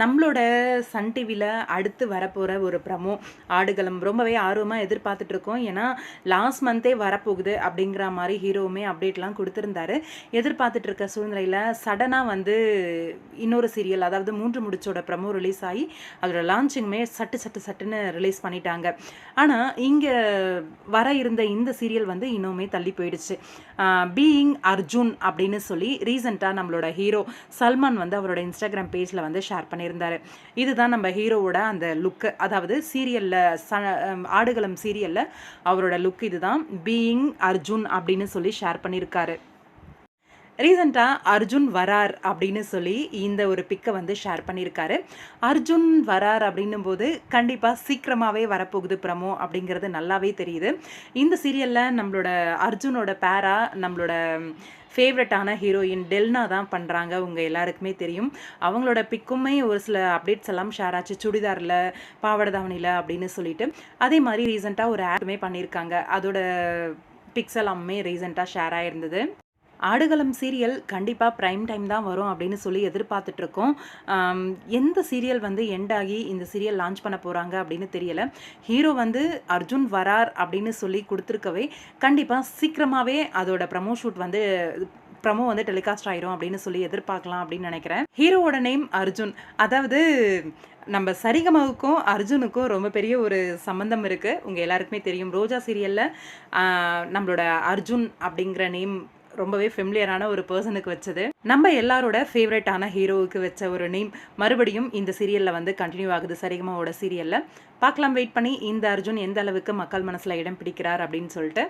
நம்மளோட சன் டிவியில் அடுத்து வரப்போகிற ஒரு ப்ரமோ ஆடுகளம் ரொம்பவே ஆர்வமாக எதிர்பார்த்துட்டு இருக்கோம் ஏன்னா லாஸ்ட் மந்த்தே வரப்போகுது அப்படிங்கிற மாதிரி ஹீரோவுமே அப்டேட்லாம் கொடுத்துருந்தாரு. எதிர்பார்த்துட்டு இருக்க சூழ்நிலையில் சடனாக வந்து இன்னொரு சீரியல் அதாவது மூன்று முடிச்சோட ப்ரமோ ரிலீஸ் ஆகி அதோட லான்ச்சிங்குமே சட்டு சட்டு சட்டுன்னு ரிலீஸ் பண்ணிட்டாங்க. ஆனால் இங்கே வர இருந்த இந்த சீரியல் வந்து இன்னுமே தள்ளி போயிடுச்சு. பீயிங் அர்ஜுன் அப்படின்னு சொல்லி ரீசெண்டாக நம்மளோட ஹீரோ சல்மான் வந்து அவரோட இன்ஸ்டாகிராம் பேஜில் வந்து ஷேர் பண்ணியிருந்தாரு. இதுதான் நம்ம ஹீரோவோட அந்த லுக்கு அதாவது சீரியலில் ச ஆடுகளம் சீரியலில் அவரோட லுக் இதுதான். பீயிங் அர்ஜுன் அப்படின்னு சொல்லி ஷேர் பண்ணியிருக்காரு. ரீசெண்டாக அர்ஜுன் வரார் அப்படின்னு சொல்லி இந்த ஒரு பிக்கை வந்து ஷேர் பண்ணியிருக்காரு. அர்ஜுன் வரார் அப்படின்னும் போது கண்டிப்பாக சீக்கிரமாகவே வரப்போகுது ப்ரமோ அப்படிங்கிறது நல்லாவே தெரியுது. இந்த சீரியலில் நம்மளோட அர்ஜுனோட பேரா நம்மளோட ஃபேவரட்டான ஹீரோயின் டெல்னா தான் பண்ணுறாங்க உங்கள் எல்லாருக்குமே தெரியும். அவங்களோட பிக்குமே ஒரு சில அப்டேட்ஸ் எல்லாம் ஷேர் ஆச்சு. சுடிதாரில் பாவாடை தாவணியில் அப்படின்னு சொல்லிட்டு. அதே மாதிரி ரீசெண்டாக ஒரு ஆடுமே பண்ணியிருக்காங்க. அதோட பிக்ஸ் எல்லாமே ரீசெண்டாக ஷேர் ஆகிருந்தது ஆடுகளம் சீரியல் கண்டிப்பாக ப்ரைம் டைம் தான் வரும் அப்படின்னு சொல்லி எதிர்பார்த்துட்ருக்கோம். எந்த சீரியல் வந்து எண்ட் ஆகி இந்த சீரியல் லான்ச் பண்ண போகிறாங்க அப்படின்னு தெரியலை. ஹீரோ வந்து அர்ஜுன் வரார் அப்படின்னு சொல்லி கொடுத்துருக்கவே கண்டிப்பாக சீக்கிரமாகவே அதோட ப்ரமோ ஷூட் வந்து ப்ரமோ வந்து டெலிகாஸ்ட் ஆயிரும் அப்படின்னு சொல்லி எதிர்பார்க்கலாம் அப்படின்னு நினைக்கிறேன். ஹீரோவோட நேம் அர்ஜுன். அதாவது நம்ம சரிகமாவுக்கும் அர்ஜுனுக்கும் ரொம்ப பெரிய ஒரு சம்பந்தம் இருக்குது உங்கள் எல்லாருக்குமே தெரியும். ரோஜா சீரியலில் நம்மளோட அர்ஜுன் அப்படிங்கிற நேம் ரொம்பவே ஃபெமிலியரான ஒரு பர்சனுக்கு வச்சது. நம்ம எல்லாரோட ஃபேவரட்டான ஹீரோவுக்கு வச்ச ஒரு நேம் மறுபடியும் இந்த சீரியலில் வந்து கண்டினியூ ஆகுது சரிகமாவோட சீரியலில் பார்க்கலாம் வெயிட் பண்ணி இந்த அர்ஜுன் எந்த அளவுக்கு மக்கள் மனசில் இடம் பிடிக்கிறார் அப்படின்னு சொல்லிட்டு.